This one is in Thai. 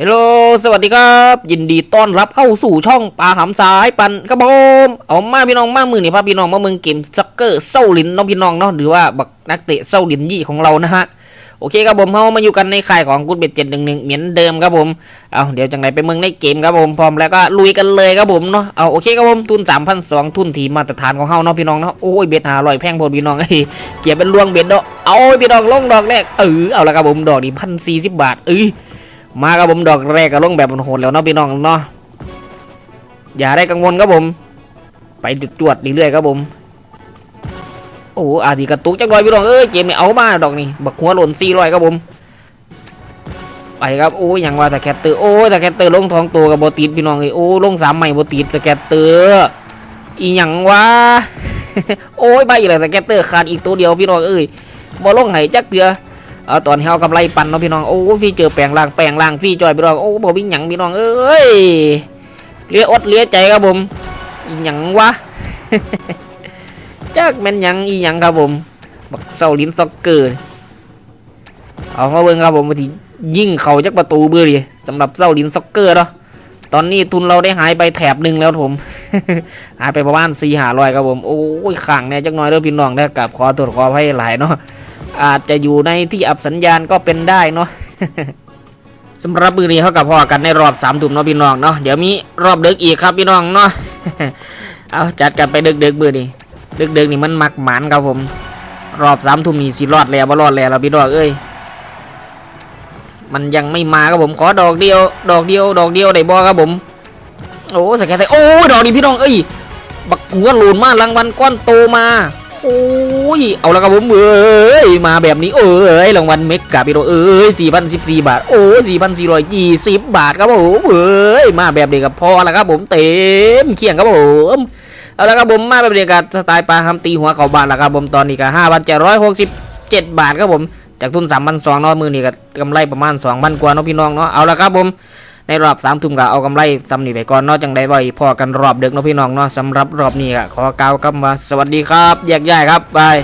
ฮลโหล สวัสดีครับ ยินดีต้อนรับเข้าสู่ช่องปลาหำสายปันครับผมเอามาพี่น้องมามือนี่พาพี่น้องมาเมืองเกมซักเกอร์เซาลินน้องพี่น้องเนาะหรือว่าบักนักเตะเซาลินยี่ของเรานะฮะ โอเคครับผมเฮามาอยู่กันในค่ายของกุดเบ็ดเจ็ดหนึ่งหนึ่งเหมือนเดิมครับผม เอาเดี๋ยวจังไรไปเมืองในเกมครับผมพร้อมแล้วก็ลุยกันเลยครับผมเนาะ เอาโอเคครับผมทุนสามพันสองทุนทีมาตรฐานของเฮาเนาะพี่น้องเนาะ โอ้ยเบ็ดหาลอยแพงโพดพี่น้องเอ้เกียบเป็นลวงเบ็ดเนาะ เอาพี่น้องลงดอกแรกเออเอาละครับผมดอกนี้พันสี่สิบบาทเอ้ย มาครับผมดอกแรกก็ลงแบบโหดแล้วเนาะพี่น้องเนาะอย่าได้กังวลครับผม ไปจวดเรื่อยๆครับผมโอ้อาดีกระตุกจังเลยพี่น้องเอ้ยเกมนี้เอามาดอกนี่บักหัวหล่นสี่ร้อยครับผมไปครับโอ้ยอย่างว่าแต่แคตเตอร์โอ้ยแต่แคตเตอร์ลงทองตัวกับโบติดพี่น้องเอ้ยโอ้ลงสามใหม่โบติดแต่แคตเตอร์อีหยังวะโอ้ยไปอีกแล้วแต่แคตเตอร์ขาดอีกตัวเดียวพี่น้องเอ้ยบ่ลงไหนจักเตือ เอาตอนเฮากำไรปันเนาะพี่น้องโอ้พี่เจอแปลงล่างแปลงล่างพี่จอยพี่น้องโอ้บ่มีหยังพี่น้องเอ้ยเลี้ยอดเลี้ยใจครับผมอีหยังวะจักแม่นหยังอีหยังครับผมบักเซาลินซ็อกเกอร์เอามาเบิ่งครับผมว่าที่ยิงเขาจักประตูเบื่อดิสำหรับเซาลินซ็อกเกอร์เนาะตอนนี้ทุนเราได้หายไปแถบหนึ่งแล้วผม หายไปประมาณสี่หาร้อยครับผม โอ้ยขังเนี่ยจักน้อยเด้อพี่น้องได้กราบขอตรวจขอให้หลายเนาะ อาจจะอยู่ในที่อับสัญญาณก็เป็นได้เนาะสำหรับมือนี้เขากับพ่อกันในรอบสามทุ่มเนาะพี่น้องเนาะเดี๋ยวมีรอบดึกอีกครับพี่น้องเนาะเอาจัดกันไปดึกดึกมือนี้ดึกดึกนี่มันมักหมานครับผม รอบสามทุ่มนี่สิรอดแล้วบ่รอดแล้วล่ะพี่น้องเอ้ยมันยังไม่มาครับผมขอดอกเดียว ดอกเดียว ดอกเดียวได้บ่ครับผม โอ้สแกนไทยโอ้ดอกนี้พี่น้องเอ้ยบักหัวหลุนมารางวัลก้อนโตมา โอ้ย เอาละครับผมเอ้ย มาแบบนี้เอ้ยรางวัลเมกกาบิโรเอ้ยสี่พันสิบสี่บาท โอ้สี่พันสี่ร้อยยี่สิบบาทครับผมเอ้ย มาแบบเดียวกับพอแล้วครับผมเต็มเคียงครับผมเอาละครับผมมาแบบเดียวกับสไตล์ปลาคำตีหัวเขาบานล้วครับผมตอนนี้ก็ห้าพันเจ็ดร้อยหกสิบเจ็ดบาทครับผม จากทุนสามพันสองเนาะมือนี่ก็กำไรประมาณสองพันกว่าเนาะพี่น้องเนาะ เอาละครับผม ในรอบสามทุ่มก็เอากำไรซ้ำนี่ไปก่อนนอกจังได้บ่อยพอกันรอบเด็กเนาะพี่น้องเนาะสำหรับรอบนี้ก็ขอกล่าวคำว่าสวัสดีครับแยกย้ายครับบาย